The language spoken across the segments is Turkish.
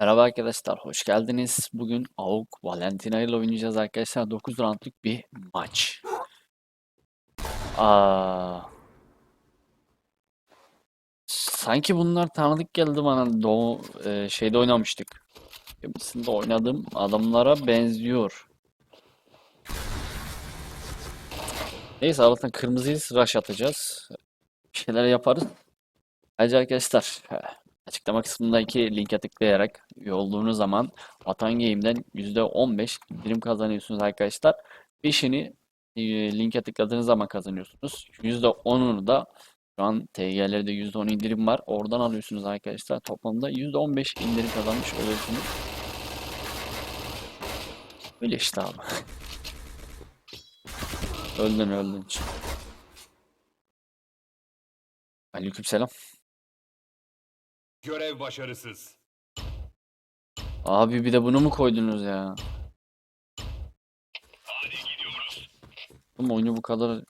Merhaba arkadaşlar, hoş geldiniz. Bugün AUK Valentina ile oynayacağız arkadaşlar. 9 roundluk bir maç. Aa, sanki bunlar tanıdık geldi bana. Doğu, e, şeyde oynamıştık. Birisinde oynadığım adamlara benziyor. Neyse Allah'tan kırmızıyız, rush atacağız. Bir şeyler yaparız. Hadi arkadaşlar, açıklama kısmındaki linke tıklayarak üye olduğunuz zaman Atan Game'den %15 indirim kazanıyorsunuz arkadaşlar. Peşini e, linke tıkladığınız zaman kazanıyorsunuz. %10'unu da şu an TG'lerde %10 indirim var. Oradan alıyorsunuz arkadaşlar. Toplamda %15 indirim kazanmış oluyorsunuz. Öyle işte abi. Öldün öldün. Aleykümselam. Görev başarısız. Abi bir de bunu mu koydunuz ya? Oğlum oyunu bu kadar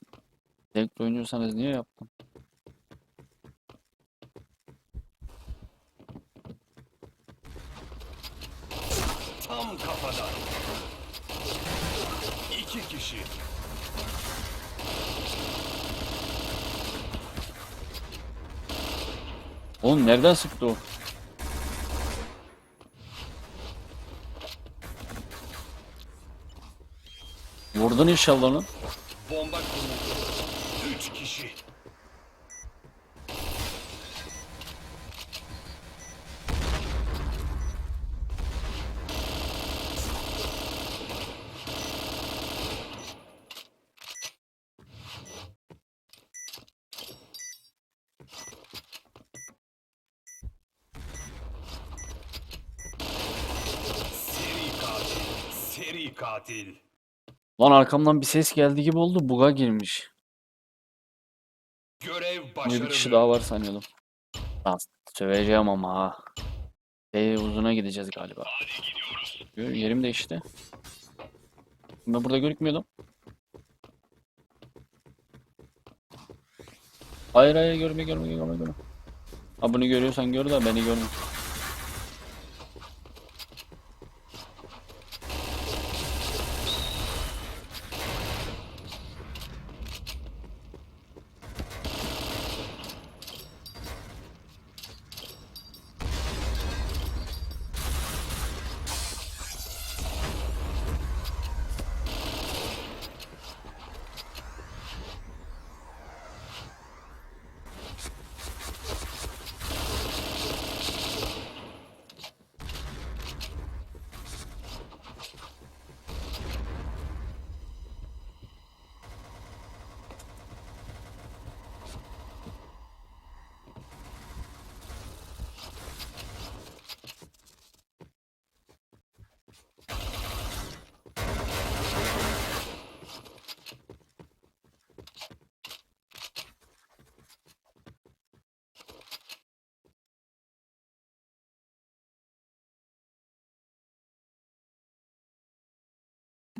zevkli oynuyorsanız niye yaptın? Tam kafadan. İki kişi. Oğlum nereden sıktı o? Vurdun inşallah onu. Bomba kuruldu. Üç kişi. Seri katil. Seri katil. Lan arkamdan bir ses geldi gibi oldu. Buga girmiş. Görev Bir başarılı. kişi daha var sanıyordum. Lan söveceğim ama ha. Ee, uzuna gideceğiz galiba. Yerim değişti. Ben burada görükmüyordum. Hayır hayır görme görme görme görme. Ha bunu görüyorsan gör de beni görme.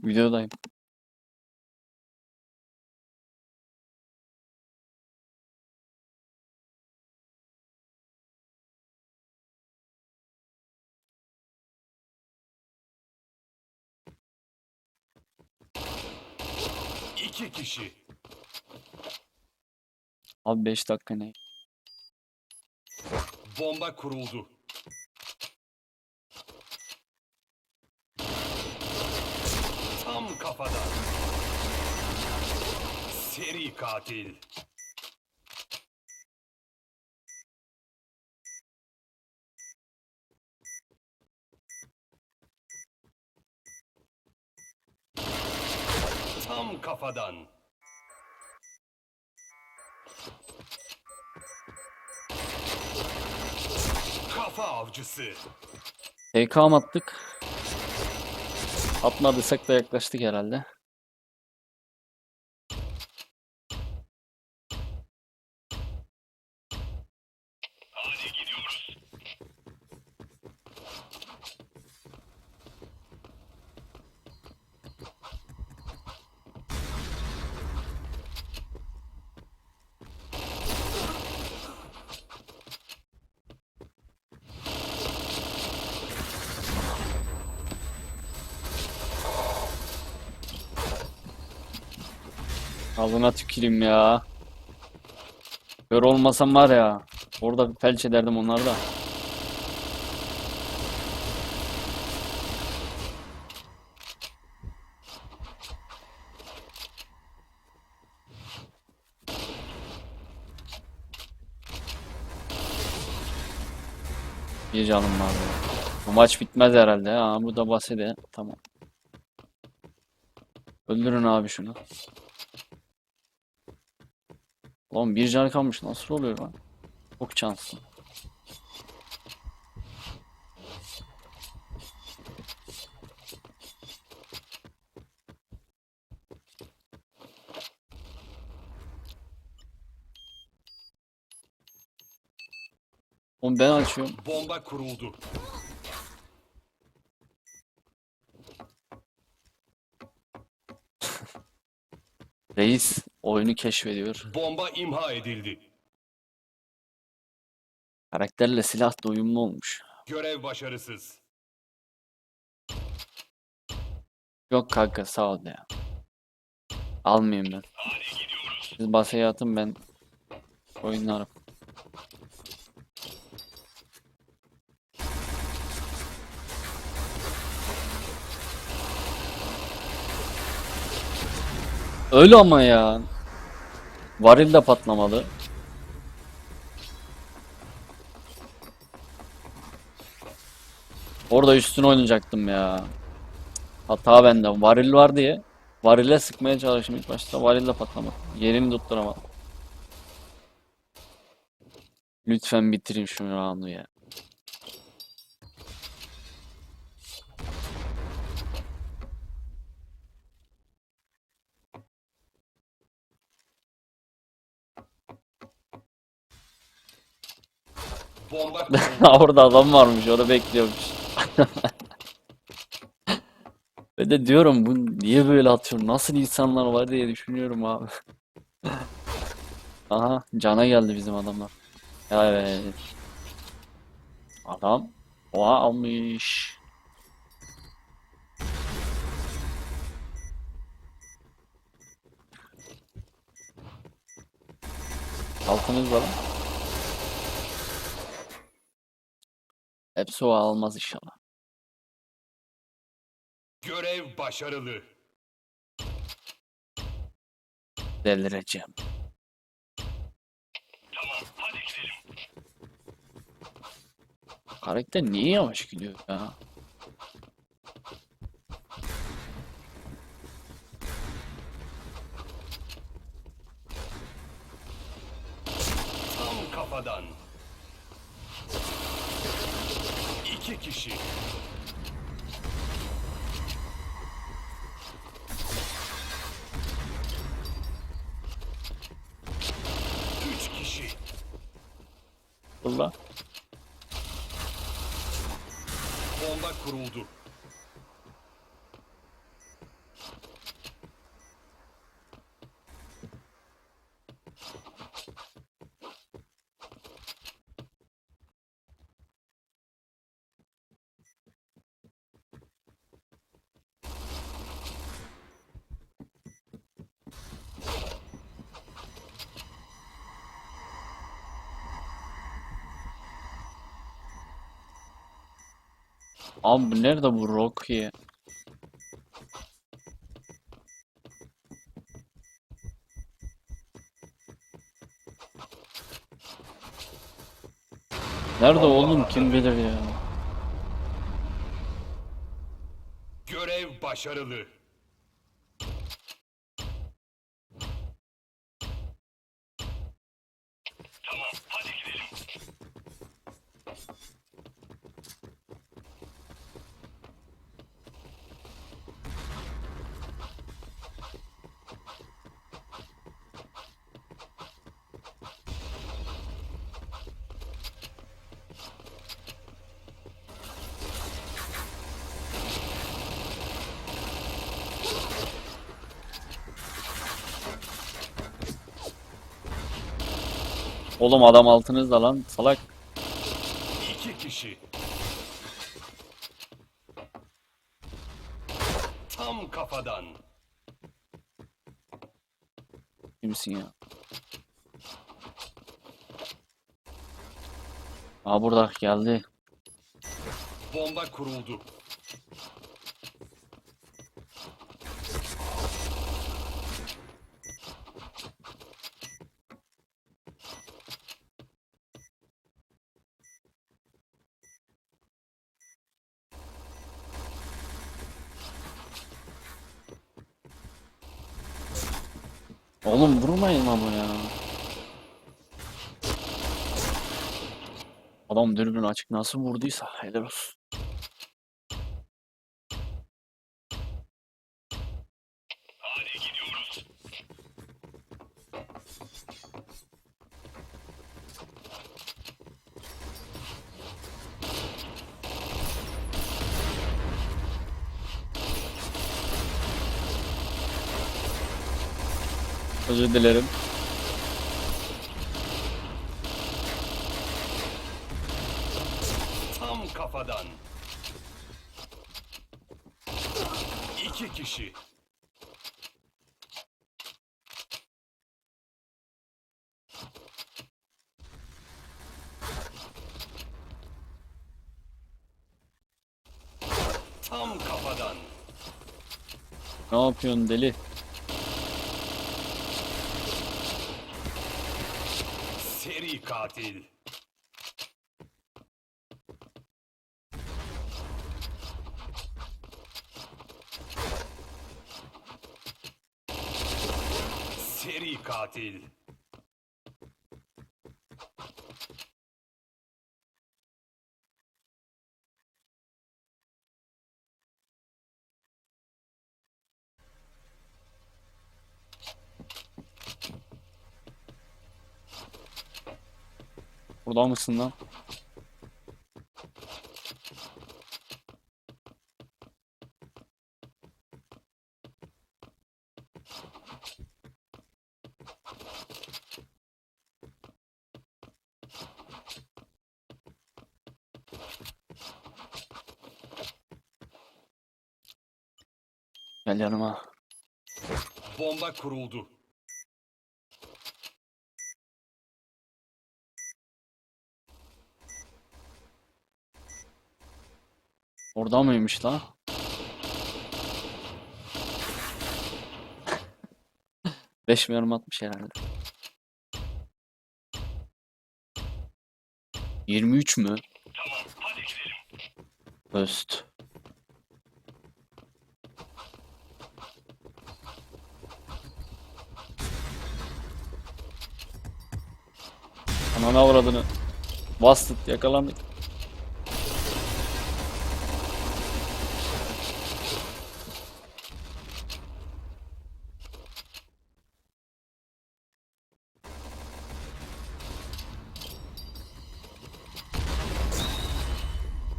Videodayım. İki kişi. Abi 5 dakika ne? Bomba kuruldu. Tam kafadan. Seri katil. Tam kafadan. Kafa avcısı. TK attık? Atmadıysak da yaklaştık herhalde. Ağzına tüküreyim ya. Kör olmasam var ya. Orada bir felç ederdim onları da. Bir canım var. Bu maç bitmez herhalde. Ha, bu da basede. Tamam. Öldürün abi şunu. Lan bir can kalmış. Nasıl oluyor lan? Çok şanslı. Oğlum ben açıyorum. Bomba kuruldu. Reis oyunu keşfediyor. Bomba imha edildi. Karakterle silah da uyumlu olmuş. Görev başarısız. Yok kanka sağ ol ya. Almayayım ben. Siz basaya atın ben oynarım. Öyle ama ya. Varil de patlamadı. Orada üstüne oynayacaktım ya. Hata bende. Varil var diye. Varile sıkmaya çalıştım ilk başta. Varil de patlamadı. Yerini tutturamadım. Lütfen bitirin şu roundu ya. Bomba. Orada adam varmış. Orada bekliyormuş. Ve de diyorum bu niye böyle atıyor? Nasıl insanlar var diye düşünüyorum abi. Aha cana geldi bizim adamlar. Evet. Adam oha almış. Altınız var lan. Hepsi o almaz inşallah. Görev başarılı. Delireceğim. Karakter niye yavaş gidiyor ya? Tam kafadan. İki kişi. Üç kişi. Allah. Bomba kuruldu. Abi nerede bu Rocky? Nerede oğlum kim bilir ya? Görev başarılı. Oğlum adam altınızda lan salak. İki kişi. Tam kafadan. Ciddi misin ya? Aa burada geldi. Bomba kuruldu. Oğlum vurmayın ama ya. Adam dürbün açık nasıl vurduysa helal olsun. Özür dilerim. Tam kafadan. İki kişi. Tam kafadan. Ne yapıyorsun deli? Seri katil. Seri katil. Burada mısın lan? Gel yanıma. Bomba kuruldu. Orada mıymış lan? Beş mermi atmış herhalde. 23 mü? Öst. Anana avradını. Bastık yakalandık.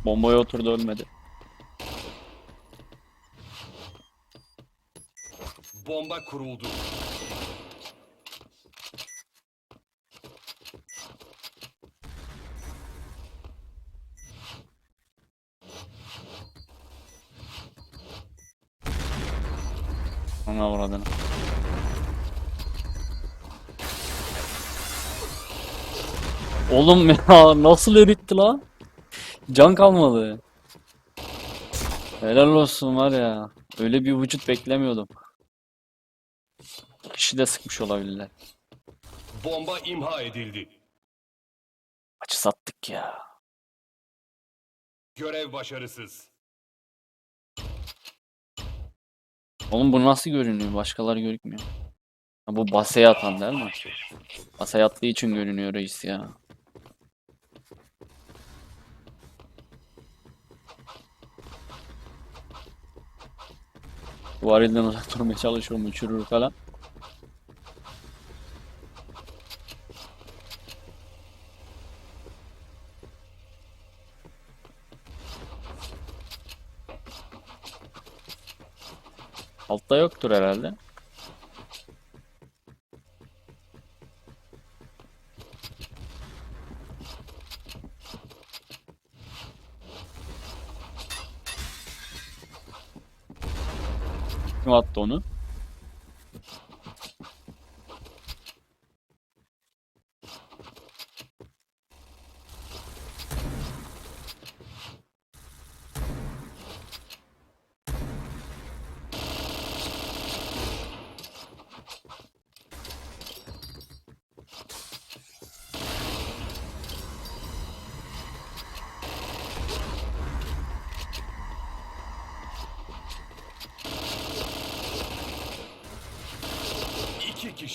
Bombaya oturdu ölmedi. Bomba kuruldu. Ana avradını. Oğlum ya nasıl eritti lan? Can kalmadı. Helal olsun var ya. Öyle bir vücut beklemiyordum. Kişi de sıkmış olabilirler. Bomba imha edildi. Açı sattık ya. Görev başarısız. Oğlum bu nasıl görünüyor? Başkaları görünmüyor. Ha, bu basaya atan değil mi? Basaya attığı için görünüyor reis ya. Varilden uzak durmaya çalışıyorum uçurur falan. Altta yoktur herhalde. Kim attı onu?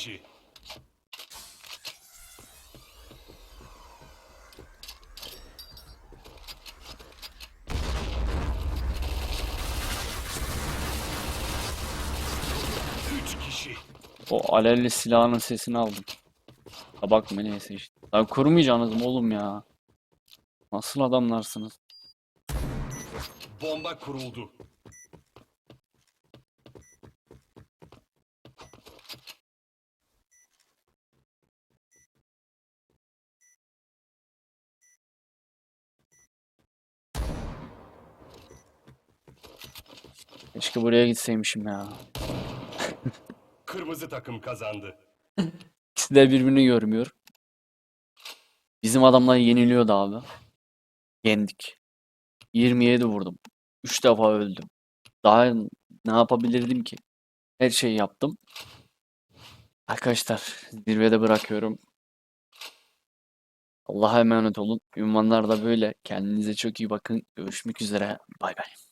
Kişi. Üç kişi. O alevli silahının sesini aldım. Tabak mı neyse işte. Lan kurmayacaksınız mı oğlum ya? Nasıl adamlarsınız? Bomba kuruldu. Keşke buraya gitseymişim ya. Kırmızı takım kazandı. İkisi de birbirini görmüyor. Bizim adamlar yeniliyordu abi. Yendik. 27 vurdum. 3 defa öldüm. Daha ne yapabilirdim ki? Her şeyi yaptım. Arkadaşlar zirvede bırakıyorum. Allah'a emanet olun. Ünvanlar da böyle. Kendinize çok iyi bakın. Görüşmek üzere. Bay bay.